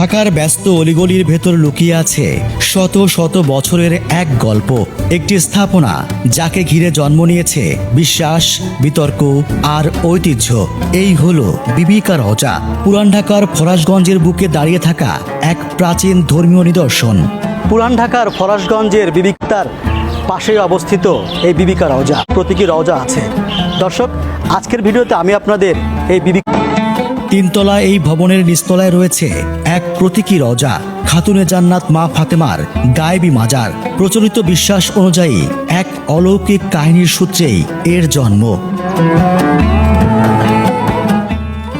ঢাকার ব্যস্ত অলিগলির ভেতর লুকিয়ে আছে শত শত বছরের এক গল্প, একটি স্থাপনা যাকে ঘিরে জন্ম নিয়েছে বিশ্বাস, বিতর্ক আর ঐতিহ্য। এই হলো বিবিকা রজা পুরান ঢাকার ফরাসগঞ্জের বুকে দাঁড়িয়ে থাকা এক প্রাচীন ধর্মীয় নিদর্শন। পুরান ঢাকার ফরাসগঞ্জের বিবিকার পাশেই অবস্থিত এই বিবিকা রওজা। প্রতীকী রওজা আছে। দর্শক, আজকের ভিডিওতে আমি আপনাদের এই বিবি তিনতলা এই ভবনের নিচতলায় রয়েছে এক প্রতীকী রজা, খাতুনে জান্নাত মা ফাতেমার গায়েবী মাজার। প্রচলিত বিশ্বাস অনুযায়ী এক অলৌকিক কাহিনীর সূত্রেই এর জন্ম।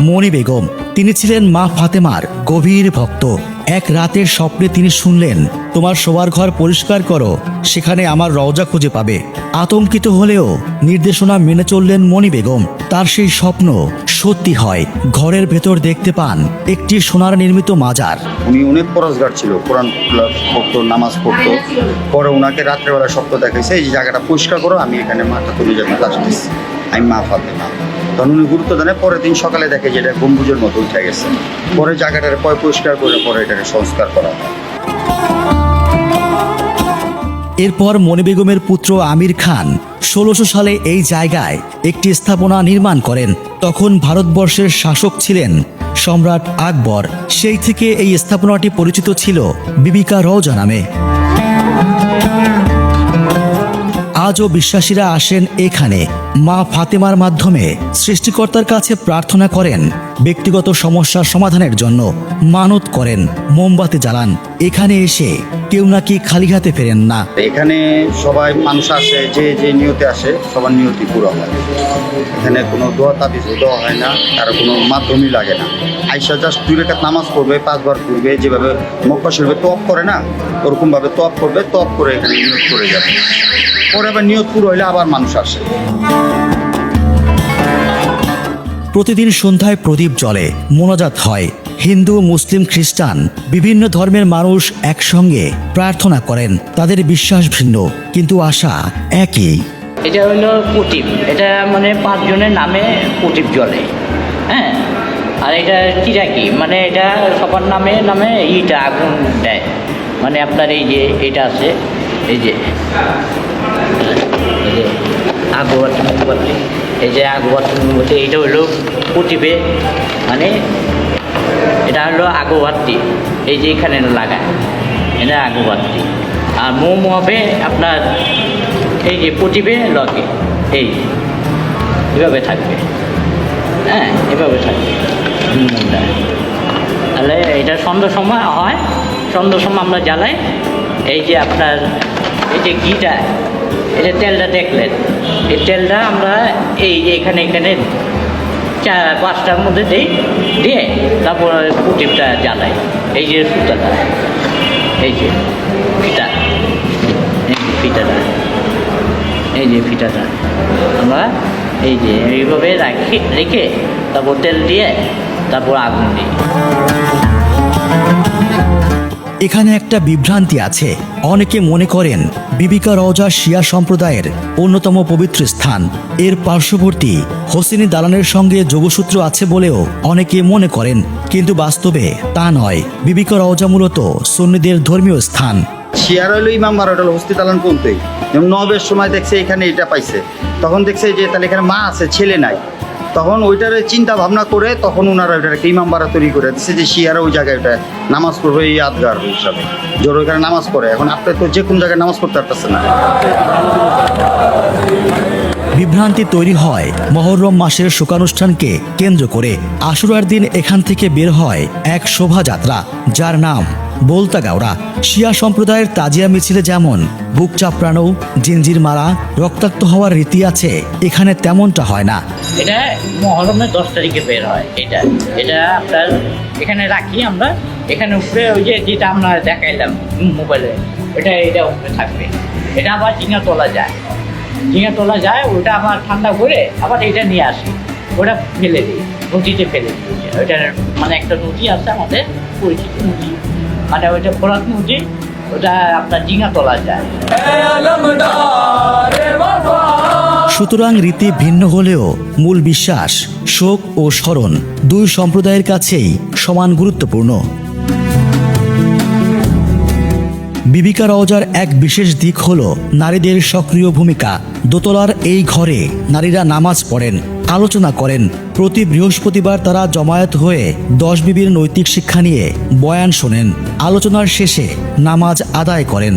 মণি বেগম, তিনি ছিলেন মা ফাতেমার গভীর ভক্ত। এক রাতের স্বপ্নে তিনি শুনলেন, তোমার শোবার ঘর পরিষ্কার করো, সেখানে আমার রওজা খুঁজে পাবে। আতঙ্কিত হলেও নির্দেশনা মেনে চললেন মণি বেগম। তার সেই স্বপ্ন সত্যি হয় ঘরের ভেতর দেখতে পান একটি সোনার নির্মিত মাজার। উনি অনেক পরশগার ছিল কোরআন পড়তো নামাজ পড়তো। পরে ওনাকে রাত্রেবেলা স্বপ্ন দেখাইছে এই জায়গাটা পরিষ্কার করো আমি এখানে মাথা তুলে যাব আসতেছি আমি মা ফাতে না তখন উনি গুরুত্ব দেন পরের দিন সকালে দেখে যে এটা গম্বুজের মতো উঠে গেছে। পরে জায়গাটার পয় পরিষ্কার করে পরে এটাকে সংস্কার করা হয়। এরপর মণি বেগমের পুত্র আমির খান ষোলোশো সালে এই জায়গায় একটি স্থাপনা নির্মাণ করেন। তখন ভারতবর্ষের শাসক ছিলেন সম্রাট আকবর। সেই থেকে এই স্থাপনাটি পরিচিত ছিল বিবিকা রওজা নামে। আজও বিশ্বাসীরা আসেন এখানে। মা ফাতেমার মাধ্যমে সৃষ্টিকর্তার কাছে প্রার্থনা করেন, ব্যক্তিগত সমস্যার সমাধানের জন্য মানত করেন, মোমবাতি জ্বালান, এখানে এসে কেউ নাকি খালি হাতে ফেরেন না। এখানে সবাই মানুষ আসে, যে যে নিয়তে আসে, সবার নিয়তি পুরো হয়। এখানে কোনো দোয়া তাবিজও দেওয়া হয় না, আর কোনো মাধ্যমই লাগে না। আইসা জাস্ট দুই রেখাত নামাজ পড়বে, পাঁচবার পড়বে, যেভাবে মক্কা শরীফে তপ করে না, ওরকমভাবে তপ করবে তপ করে এখানে নিয়ত করে যাবে। পরে আবার নিয়ত পুরো হইলে আবার মানুষ আসে। প্রতিদিন সন্ধ্যায় প্রদীপ জ্বলে, মোনাজাত হয়। হিন্দু, মুসলিম, খ্রিস্টান, বিভিন্ন ধর্মের মানুষ একসঙ্গে প্রার্থনা করেন। তাদের বিশ্বাস ভিন্ন, কিন্তু আশা একই। এটা হলো প্রদীপ। এটা মানে পাঁচজনের নামে প্রদীপ জ্বলে। হ্যাঁ? আর এটা চিরাকি মানে এটা সবার নামে নামে ইটা আগুন দেয়। মানে আপনার এই যে এটা আছে এই যে আগরবাতি মোমবাতি, এই যে আগরবাতি মোমবাতি, এইটা হলো প্রদীপে মানে এটা হলো আগরবাতি এই যে এখানে লাগায়, এটা আগরবাতি আর মোম হবে আপনার, এই যে প্রদীপে লগে, এই, এভাবে থাকবে হ্যাঁ এভাবে থাকবে তাহলে এটা সন্ধ্যার সময় হয় সন্ধ্যার সময় আমরা জ্বালাই, এই যে আপনার, এই যে ঘিটা যে তেলটা দেখলেন তেলটা আমরা এই যে এখানে এখানে চার পাঁচটার মধ্যে দিই, দিয়ে তারপর প্রদীপটা জ্বালাই। এই যে সুতাটা, এই যে ফিটা এই যে ফিতাটা, এই যে ফিটাটা আমরা এই যে এইভাবে রাখি, রেখে তারপর তেল দিয়ে তারপর আগুন দিই। এখানে একটা বিভ্রান্তি আছে। অনেকে মনে করেন বিবিকা রওজা শিয়া সম্প্রদায়ের অন্যতম পবিত্র স্থান। এর পার্শ্ববর্তী হোসেনি দালানের সঙ্গে যোগসূত্র আছে বলেও অনেকে মনে করেন, কিন্তু বাস্তবে তা নয়। বিবিকা রওজা মূলত সুন্নিদের ধর্মীয় স্থান। শিয়ার ইমাম বারো হলো হস্তিতালান পর্যন্তই যেমন নবের সময় দেখছে এখানে এটা পাইছে। তখন দেখছে যে তাহলে এখানে মা আছে, ছেলে নাই। তখন ওইটার চিন্তা ভাবনা করে তখন ওনারা ওইটাকে ইমাম বাড়া তৈরি করে দিচ্ছে যে শিয়ারা ওই জায়গায় ওটা নামাজ পড়বে এই আদগার হিসাবে। জোর ওইখানে নামাজ পড়ে। এখন আপনি তো যে কোনো জায়গায় নামাজ পড়তে পারতেছেন না। বিভ্রান্তি তৈরি হয় মহরম মাসের শোকানুষ্ঠানকে কেন্দ্র করে। আশুরার দিন এখান থেকে বের হয় এক শোভাযাত্রা, যার নাম বলতা গাওড়া শিয়া সম্প্রদায়ের তাজিয়া মিছিলে যেমন বুক চাপড়ানো জিঞ্জির মারা, রক্তাক্ত হওয়ার রীতি আছে, এখানে তেমনটা হয় না। এটা মহরমের দশ তারিখে বের হয়, এটা। এটা আপনার এখানে রাখি আমরা, এখানে উপরে ওই যে যেটা আমরা দেখাইলাম মোবাইলে এটা এটা উপরে থাকবে। এটা আবার ঝিঙা তোলা যায়। ঝিঙা তোলা যায়, ওটা আবার ঠান্ডা করে আবার এটা নিয়ে আসি। ওটা ফেলে দিই, নদীতে ফেলে দিই। ওইটার মানে একটা নদী আছে আমাদের, পরিচিত নদী। মানে ওইটা ফোরাত নদী ওটা আপনার ঝিঙা তোলা যায়। সুতরাং রীতি ভিন্ন হলেও মূল বিশ্বাস, শোক ও স্মরণ দুই সম্প্রদায়ের কাছেই সমান গুরুত্বপূর্ণ। বিবিকা রওজার এক বিশেষ দিক হল নারীদের সক্রিয় ভূমিকা। দোতলার এই ঘরে নারীরা নামাজ পড়েন। আলোচনা করেন। প্রতি বৃহস্পতিবার তারা জমায়েত হয়ে দশ বিবির নৈতিক শিক্ষা নিয়ে বয়ান শোনেন। আলোচনার শেষে নামাজ আদায় করেন।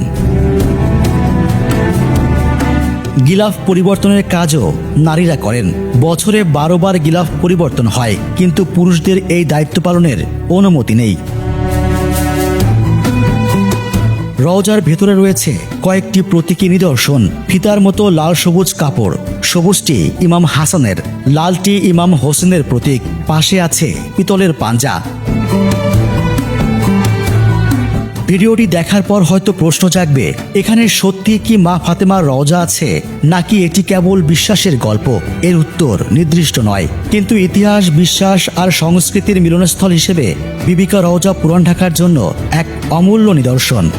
গিলাফ পরিবর্তনের কাজও নারীরা করেন। বছরে বারো বার গিলাফ পরিবর্তন হয়, কিন্তু পুরুষদের এই দায়িত্ব পালনের অনুমতি নেই। রওজার ভেতরে রয়েছে কয়েকটি প্রতীকী নিদর্শন। ফিতার মতো লাল সবুজ কাপড়। সবুজটি ইমাম হাসানের, লালটি ইমাম হোসেনের প্রতীক। পাশে আছে পিতলের পাঞ্জা। ভিডিওটি দেখার পর হয়তো প্রশ্ন জাগবে, এখানে সত্যি কি মা ফাতেমার রওজা আছে, নাকি এটি কেবল বিশ্বাসের গল্প? এর উত্তর নির্দিষ্ট নয়। কিন্তু ইতিহাস, বিশ্বাস আর সংস্কৃতির মিলনস্থল হিসেবে বিবিকা রওজা পুরান ঢাকার জন্য এক অমূল্য নিদর্শন।